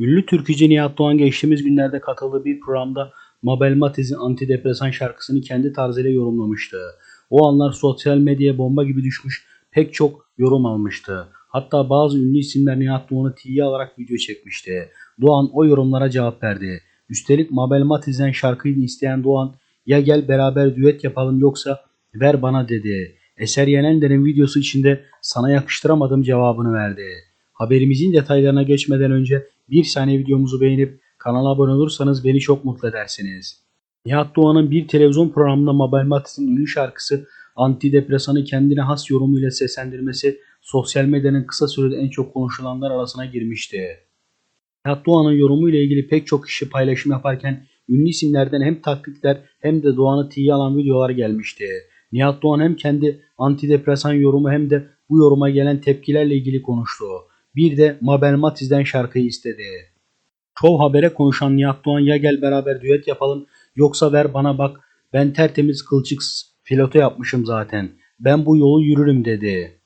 Ünlü türkücü Nihat Doğan geçtiğimiz günlerde katıldığı bir programda Mabel Matiz'in antidepresan şarkısını kendi tarzıyla yorumlamıştı. O anlar sosyal medyaya bomba gibi düşmüş pek çok yorum almıştı. Hatta bazı ünlü isimler Nihat Doğan'ı tiye alarak video çekmişti. Doğan o yorumlara cevap verdi. Üstelik Mabel Matiz'den şarkıyı isteyen Doğan ya gel beraber düet yapalım yoksa ver bana dedi. Eser Yenenler'in videosu içinde sana yakıştıramadım cevabını verdi. Haberimizin detaylarına geçmeden önce bir saniye videomuzu beğenip kanala abone olursanız beni çok mutlu edersiniz. Nihat Doğan'ın bir televizyon programında Mabel Matiz'in ünlü şarkısı antidepresanı kendine has yorumuyla seslendirmesi sosyal medyanın kısa sürede en çok konuşulanlar arasına girmişti. Nihat Doğan'ın yorumuyla ilgili pek çok kişi paylaşım yaparken ünlü isimlerden hem taklitler hem de Doğan'ı tiye alan videolar gelmişti. Nihat Doğan hem kendi antidepresan yorumu hem de bu yoruma gelen tepkilerle ilgili konuştu. Bir de Mabel Matiz'den şarkıyı istedi. Şov Haber'e konuşan Nihat Doğan ya gel beraber düet yapalım yoksa ver bana bak ben tertemiz kılçıksız filoto yapmışım zaten. Ben bu yolu yürürüm dedi.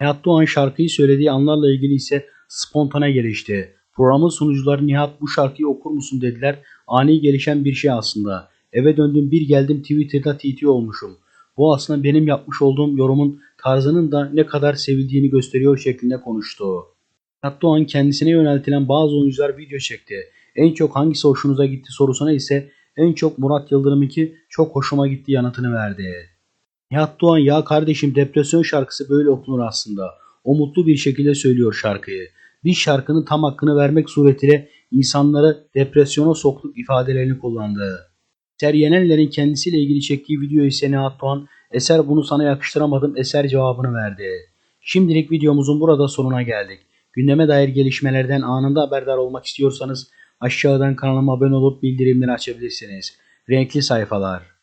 Nihat Doğan şarkıyı söylediği anlarla ilgili ise spontane gelişti. Programın sunucuları Nihat bu şarkıyı okur musun dediler. Ani gelişen bir şey aslında. Eve döndüm bir geldim Twitter'da TT olmuşum. Bu aslında benim yapmış olduğum yorumun tarzının da ne kadar sevildiğini gösteriyor şeklinde konuştu. Doğan kendisine yöneltilen bazı oyuncular video çekti. En çok hangisi hoşunuza gitti sorusuna ise en çok Murat Yıldırım'ınki çok hoşuma gitti yanıtını verdi. Nihat Doğan ya kardeşim depresyon şarkısı böyle okunur aslında. O mutlu bir şekilde söylüyor şarkıyı. Biz şarkının tam hakkını vermek suretiyle insanları depresyona soktuk ifadelerini kullandı. Eser Yenenler'in kendisiyle ilgili çektiği video ise Nihat Doğan, Eser bunu sana yakıştıramadım Eser cevabını verdi. Şimdilik videomuzun burada sonuna geldik. Gündeme dair gelişmelerden anında haberdar olmak istiyorsanız aşağıdan kanalıma abone olup bildirimleri açabilirsiniz. Renkli sayfalar.